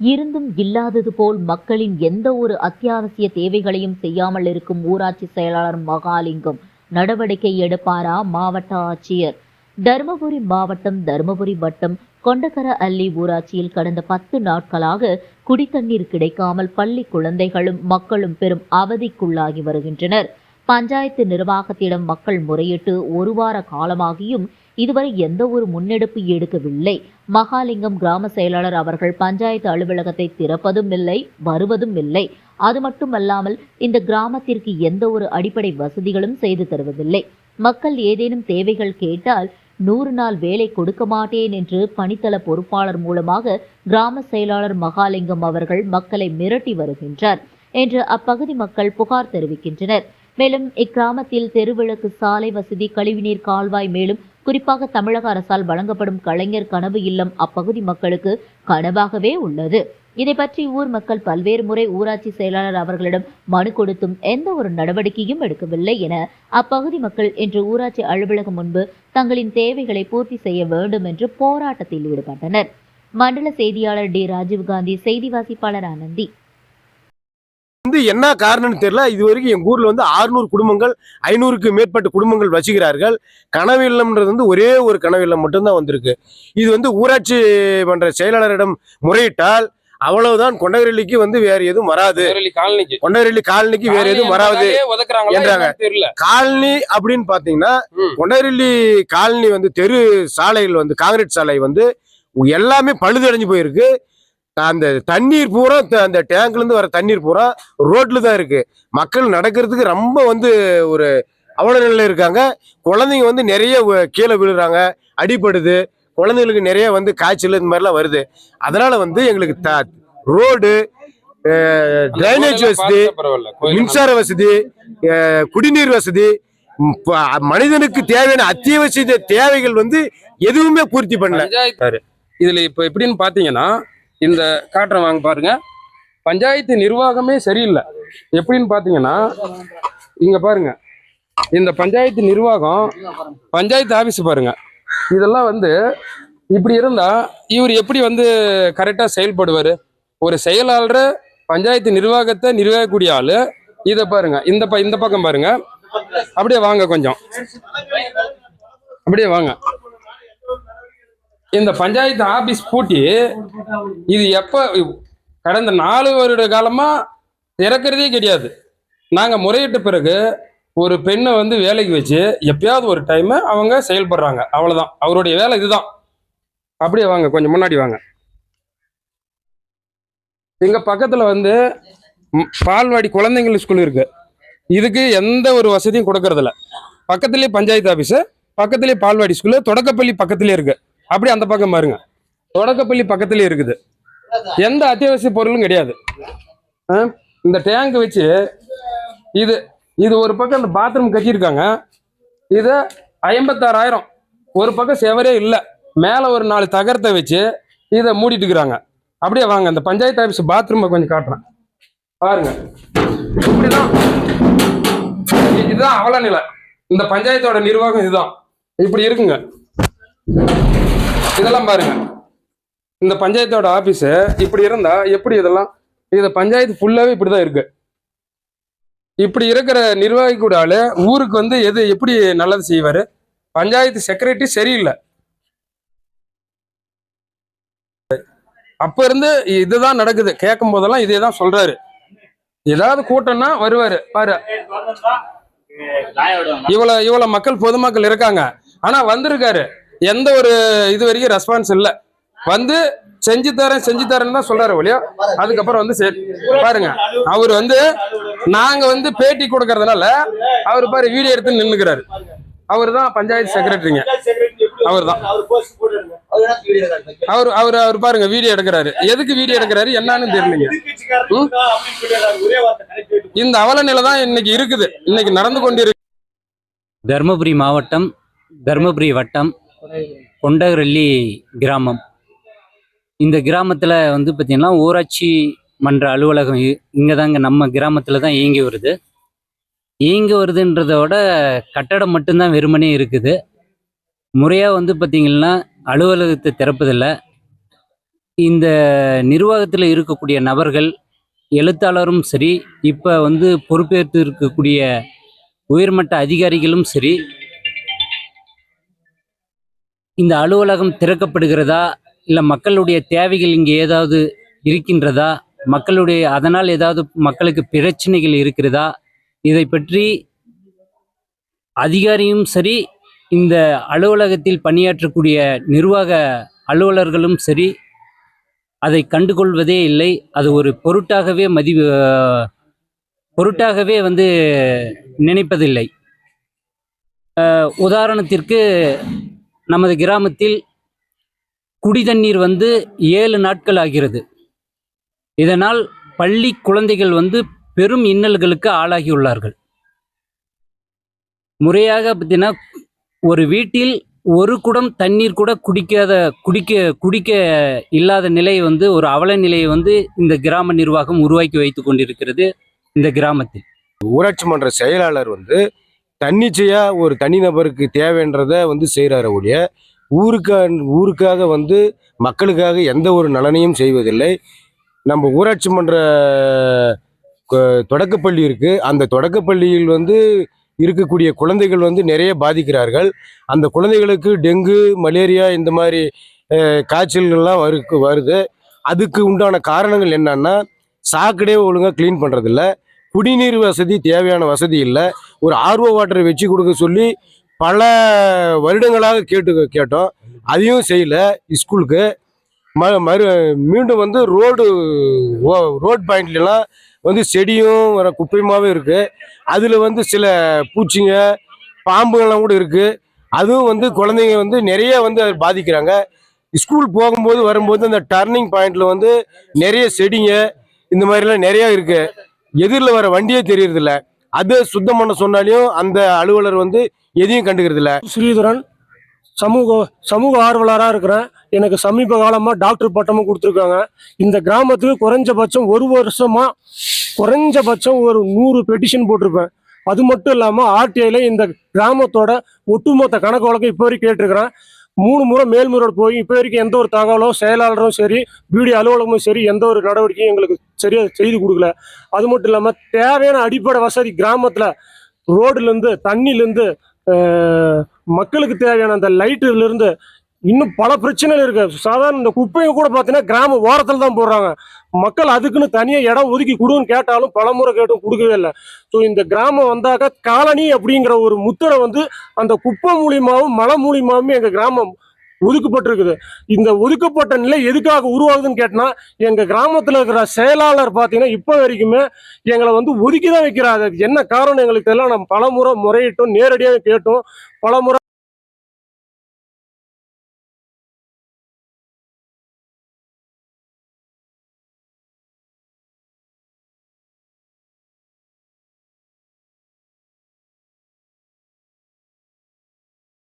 இருந்தும் இல்லாதது போல் மக்களின் எந்த ஒரு அத்தியாவசிய தேவைகளையும் செய்யாமல் இருக்கும் ஊராட்சி செயலாளர் மகாலிங்கம் நடவடிக்கை எடுப்பாரா மாவட்ட ஆட்சியர்? தருமபுரி மாவட்டம் தருமபுரி வட்டம் கொண்டகர அள்ளி ஊராட்சியில் கடந்த பத்து நாட்களாக குடித்தண்ணீர் கிடைக்காமல் பள்ளி குழந்தைகளும் மக்களும் பெரும் அவதிக்குள்ளாகி வருகின்றனர். பஞ்சாயத்து நிர்வாகத்திடம் மக்கள் முறையிட்டு ஒரு வார காலமாகியும் இதுவரை எந்த ஒரு முன்னெடுப்பு எடுக்கவில்லை. மகாலிங்கம் கிராம செயலாளர் அவர்கள் பஞ்சாயத்து அலுவலகத்தை திறப்பதும் இல்லை வருவதும் இல்லை. அது மட்டுமல்லாமல் இந்த கிராமத்திற்கு எந்த ஒரு அடிப்படை வசதிகளும் செய்து தருவதில்லை. மக்கள் ஏதேனும் தேவைகள் கேட்டால் நூறு நாள் வேலை கொடுக்க மாட்டேன் என்று பணித்தள பொறுப்பாளர் மூலமாக கிராம செயலாளர் மகாலிங்கம் அவர்கள் மக்களை மிரட்டி வருகின்றார் என்று அப்பகுதி மக்கள் புகார் தெரிவிக்கின்றனர். மேலும் இக்கிராமத்தில் தெருவிளக்கு சாலை வசதி கழிவுநீர் கால்வாய் மேலும் குறிப்பாக தமிழக அரசால் வழங்கப்படும் கலைஞர் கனவு இல்லம் அப்பகுதி மக்களுக்கு கனவாகவே உள்ளது. இதை பற்றி ஊர் மக்கள் பல்வேறு முறை ஊராட்சி செயலாளர் அவர்களிடம் மனு கொடுத்தும் எந்த ஒரு நடவடிக்கையும் எடுக்கவில்லை என அப்பகுதி மக்கள் இன்று ஊராட்சி அலுவலகம் முன்பு தங்களின் தேவைகளை பூர்த்தி செய்ய வேண்டும் என்று போராட்டத்தில் ஈடுபட்டனர். மண்டல செய்தியாளர் டி. ராஜீவ்காந்தி செய்தி வாசிப்பாளர் ஆனந்தி. வந்து என்ன காரணம்னு தெரியல. இது வரைக்கும் எங்க ஊர்ல வந்து 600 குடும்பங்கள் ஐநூறுக்கு மேற்பட்ட குடும்பங்கள் வசிக்கிறார்கள். கனவு இல்லம்ன்றது வந்து ஒரே ஒரு கனவு இல்லம் மட்டும்தான் வந்திருக்கு. இது வந்து ஊராட்சி மன்ற செயலாளரிடம் முறையிட்டால் அவ்வளவுதான் கொண்டகரளிக்கு வந்து வேற எதுவும் வராது. கொண்டகரளி காலனிக்கு. வேற எதுவும் வராது. என்றாங்க. காலனி அப்படின்னு பாத்தீங்கன்னா. கொண்டகரளி காலனி வந்து தெரு சாலைகள் வந்து காங்கிரீட் சாலை வந்து எல்லாமே பழுதடைஞ்சு போயிருக்கு. அந்த தண்ணீர் பூரா அந்த டேங்க்ல இருந்து வர தண்ணீர் பூரா ரோட்ல தான் இருக்கு. மக்கள் நடக்கிறதுக்கு ரொம்ப வந்து ஒரு அவல நிலையில இருக்காங்க. குழந்தைங்க வந்து நிறைய கீழே விழுறாங்க அடிபடுது. குழந்தைங்களுக்கு நிறைய வந்து காய்ச்சல் இந்த மாதிரிலாம் வருது. அதனால வந்து எங்களுக்கு த ரோடு டிரைனேஜ் வசதி மின்சார வசதி குடிநீர் வசதி மனிதனுக்கு தேவையான அத்தியாவசிய தேவைகள் வந்து எதுவுமே பூர்த்தி பண்ணல. இதுல இப்ப எப்படின்னு பாத்தீங்கன்னா இந்த காட்டுறேன் வாங்க பாருங்க. பஞ்சாயத்து நிர்வாகமே சரியில்லை. எப்படின்னு பார்த்தீங்கன்னா இங்கே பாருங்க. இந்த பஞ்சாயத்து நிர்வாகம் பஞ்சாயத்து ஆஃபீஸ் பாருங்க. இதெல்லாம் வந்து இப்படி இருந்தால் இவர் எப்படி வந்து கரெக்டாக செயல்படுவார்? ஒரு செயலாளர் பஞ்சாயத்து நிர்வாகத்தை நிர்வகிக்கக்கூடிய ஆள். இதை பாருங்க. இந்த ப இந்த பக்கம் பாருங்க. அப்படியே வாங்க கொஞ்சம். அப்படியே வாங்க. இந்த பஞ்சாயத்து ஆபீஸ் பூட்டி இது எப்ப கடந்த நாலு வருட காலமா இறக்குறதே கிடையாது. நாங்க முறையிட்ட பிறகு ஒரு பெண்ணை வந்து வேலைக்கு வச்சு எப்பயாவது ஒரு டைம் அவங்க செயல்படுறாங்க. அவ்வளவுதான். அவருடைய வேலை இதுதான். அப்படியே வாங்க கொஞ்சம் முன்னாடி வாங்க. எங்க பக்கத்துல வந்து பால்வாடி குழந்தைங்கள் ஸ்கூல் இருக்கு. இதுக்கு எந்த ஒரு வசதியும் கொடுக்கறதில்ல. பக்கத்துலேயே பஞ்சாயத்து ஆஃபீஸு பக்கத்துலேயே பால்வாடி ஸ்கூலு தொடக்கப்பள்ளி பக்கத்துலேயே இருக்கு. அப்படி அந்த பக்கம் பாருங்க. தொடக்கப்பள்ளி பக்கத்துலயே இருக்குது. எந்த அத்தியாவசிய பொருளும் கிடையாது. ஆ? இந்த டேங்க் வச்சு இது இது ஒரு பக்கம் இந்த பாத்ரூம் கட்டியிருக்காங்க. இது ஐம்பத்தாறாயிரம். ஒரு பக்கம் செவரே இல்லை. மேலே ஒரு நாலு தகரத்தை வச்சு இதை மூடிட்டு இருக்கிறாங்க அப்படியே வாங்க இந்த பஞ்சாயத்து ஆஃபீஸ் பாத்ரூமை கொஞ்சம் காட்டுறேன். பாருங்க. இப்படிதான். இதுதான் அவல நிலை. இந்த பஞ்சாயத்தோட நிர்வாகம் இதுதான். இப்படி இருக்குங்க. இதெல்லாம் பாருங்க. இந்த பஞ்சாயத்தோட ஆபீஸ் இப்படி இருந்தா எப்படி இதெல்லாம்? இந்த பஞ்சாயத்து ஃபுல்லாவே இப்படிதான் இருக்கு. இப்படி இருக்கிற நிர்வாகி கூட ஆளு ஊருக்கு வந்து எது எப்படி நல்லது செய்வாரு? பஞ்சாயத்து செக்ரட்டரி சரியில்லை. அப்ப இருந்து இதுதான் நடக்குது. கேட்கும் போதெல்லாம் இதே தான் சொல்றாரு. ஏதாவது கூட்டம்னா வருவாரு. பாரு. இவ்வளவு இவ்வளவு மக்கள் பொதுமக்கள் இருக்காங்க. ஆனா வந்திருக்காரு. எந்த ஒரு இது வரைக்கும் ரெஸ்பான்ஸ் இல்லை. வந்து செஞ்சு தரேன் செஞ்சு தரேன்னு தான் சொல்றாரு ஒழியோ. அதுக்கப்புறம் வந்து சரி பாருங்க அவர் வந்து நாங்க வந்து பேட்டி கொடுக்கறதுனால அவர் பாரு வீடியோ எடுத்து நின்னுக்கிறாரு. அவர் தான் பஞ்சாயத்து செக்ரட்டரிங்க அவர் தான் அவர் அவர் அவர் பாருங்க வீடியோ எடுக்கிறாரு. எதுக்கு வீடியோ எடுக்கிறாரு என்னன்னு தெரியலீங்க. இந்த அவல நிலை தான் இன்னைக்கு இருக்குது. இன்னைக்கு நடந்து கொண்டிருக்கு. தருமபுரி மாவட்டம் தருமபுரி வட்டம் கொண்டகரள்ளி கிராமம். இந்த கிராமத்தில் வந்து பார்த்திங்கன்னா ஊராட்சி மன்ற அலுவலகம் இங்கே தாங்க நம்ம கிராமத்தில் தான் இயங்கி வருது. இயங்கி வருதுன்றதோட கட்டடம் மட்டும்தான் வெறுமனே இருக்குது. முறையாக வந்து பார்த்திங்கன்னா அலுவலகத்தை திறப்பதில்லை. இந்த நிர்வாகத்தில் இருக்கக்கூடிய நபர்கள் எழுத்தாளரும் சரி இப்போ வந்து பொறுப்பேற்று இருக்கக்கூடிய உயர்மட்ட அதிகாரிகளும் சரி இந்த அலுவலகம் திறக்கப்படுகிறதா இல்லை மக்களுடைய தேவைகள் இங்கே ஏதாவது இருக்கின்றதா? மக்களுடைய அதனால் ஏதாவது மக்களுக்கு பிரச்சனைகள் இருக்கிறதா? இதை பற்றி அதிகாரியும் சரி இந்த அலுவலகத்தில் பணியாற்றக்கூடிய நிர்வாக அலுவலர்களும் சரி அதை கண்டுகொள்வதே இல்லை. அது ஒரு பொருட்டாகவே மதி பொருட்டாகவே வந்து நினைப்பதில்லை. உதாரணத்திற்கு நமது கிராமத்தில் குடிதண்ணீர் வந்து ஏழு நாட்கள் ஆகிறது. இதனால் பள்ளி குழந்தைகள் வந்து பெரும் இன்னல்களுக்கு ஆளாகியுள்ளார்கள் முறையாக பார்த்தீங்கன்னா ஒரு வீட்டில் ஒரு குடம் தண்ணீர் கூட குடிக்காத குடிக்க குடிக்க இல்லாத நிலை வந்து ஒரு அவல நிலையை வந்து இந்த கிராம நிர்வாகம் உருவாக்கி வைத்து கொண்டிருக்கிறது இந்த கிராமத்தில். ஊராட்சி மன்ற செயலாளர் வந்து தன்னிச்சையா ஒரு தனிநபருக்கு தேவைன்றத வந்து செய்கிறார ஒழிய ஊருக்கா ஊருக்காக வந்து மக்களுக்காக எந்த ஒரு நலனையும் செய்வதில்லை. நம்ம ஊராட்சி மன்ற தொடக்கப்பள்ளி இருக்குது அந்த தொடக்கப்பள்ளியில் வந்து இருக்கக்கூடிய குழந்தைகள் வந்து நிறைய பாதிக்கிறார்கள். அந்த குழந்தைகளுக்கு டெங்கு மலேரியா இந்த மாதிரி காய்ச்சல்கள்லாம் வருக்கு வருது. அதுக்கு உண்டான காரணங்கள் என்னன்னா சாக்கடே ஒழுங்காக க்ளீன் பண்ணுறதில்ல குடிநீர் வசதி தேவையான வசதி இல்லை. ஒரு ஆர்வோ வாட்டரை வச்சு கொடுக்க சொல்லி பல வருடங்களாக கேட்டு கேட்டோம். அதையும் செய்யல. ஸ்கூலுக்கு. ம மறு மீண்டும் வந்து ரோடு ரோட் பாயிண்ட்லாம் வந்து செடியும் வர குப்பையுமாகவும் இருக்குது அதில் வந்து சில பூச்சிங்க பாம்புகள்லாம் கூட இருக்குது அதுவும் வந்து குழந்தைங்க வந்து நிறைய வந்து அதை பாதிக்கிறாங்க. ஸ்கூல் போகும்போது வரும்போது அந்த டர்னிங் பாயிண்ட்டில் வந்து நிறைய செடிங்க இந்த மாதிரிலாம் நிறையா இருக்குது எதிரில் வர வண்டியே தெரியறதில்ல. அது சுத்தம் பண்ண சொன்னாலையும் அந்த அலுவலர் வந்து எதையும் கண்டுக்கிறது இல்லை ஸ்ரீதரன் சமூக சமூக ஆர்வலராக இருக்கிறேன் எனக்கு சமீப காலமாக டாக்டர் பட்டமும் கொடுத்துருக்காங்க. இந்த கிராமத்துக்கு குறைஞ்சபட்சம் ஒரு வருஷமாக குறைஞ்சபட்சம் ஒரு நூறு பெட்டிஷன் போட்டிருப்பேன். அது மட்டும் இல்லாமல் ஆர்டிஐல இந்த கிராமத்தோட ஒட்டுமொத்த கணக்கு வழக்கம் இப்போ வரைக்கும் கேட்டிருக்கிறேன். மூணு முறை மேல்முறை போய் இப்போ வரைக்கும் எந்த ஒரு தகவலும் செயலாளரும் சரி பிடி அலுவலகமும் சரி எந்த ஒரு நடவடிக்கையும் எங்களுக்கு சரியாக செய்து கொடுக்கல. அது மட்டும் இல்லாமல் தேவையான அடிப்படை வசதி கிராமத்தில் ரோடுலேருந்து தண்ணிலேருந்து மக்களுக்கு தேவையான அந்த லைட்டுலேருந்து இன்னும் பல பிரச்சனைகள் இருக்கு. சாதாரண இந்த குப்பையை கூட பார்த்தீங்கன்னா கிராம ஓரத்தில் தான் போடுறாங்க. மக்கள் அதுக்குன்னு தனியாக இடம் ஒதுக்கி கொடுன்னு கேட்டாலும் பலமுறை கேட்டும் கொடுக்கவே இல்லை. ஸோ இந்த கிராமம் வந்தாக்க காலனி அப்படிங்கிற ஒரு முத்திரை வந்து அந்த குப்பை மூலியமாகவும் மலை மூலியமாகவும் எங்கள் கிராமம் ஒதுக்கப்பட்டிருக்குது. இந்த ஒதுக்கப்பட்ட நிலை எதுக்காக உருவாகுதுன்னு கேட்டனா எங்கள் கிராமத்தில் இருக்கிற செயலாளர் பார்த்தீங்கன்னா இப்போ வரைக்குமே எங்களை வந்து ஒதுக்கி தான் வைக்கிறாங்க என்ன காரணம் எங்களுக்கு தெரியல. நம்ம பலமுறை முறையிட்டோம் நேரடியாக கேட்டோம். பலமுறை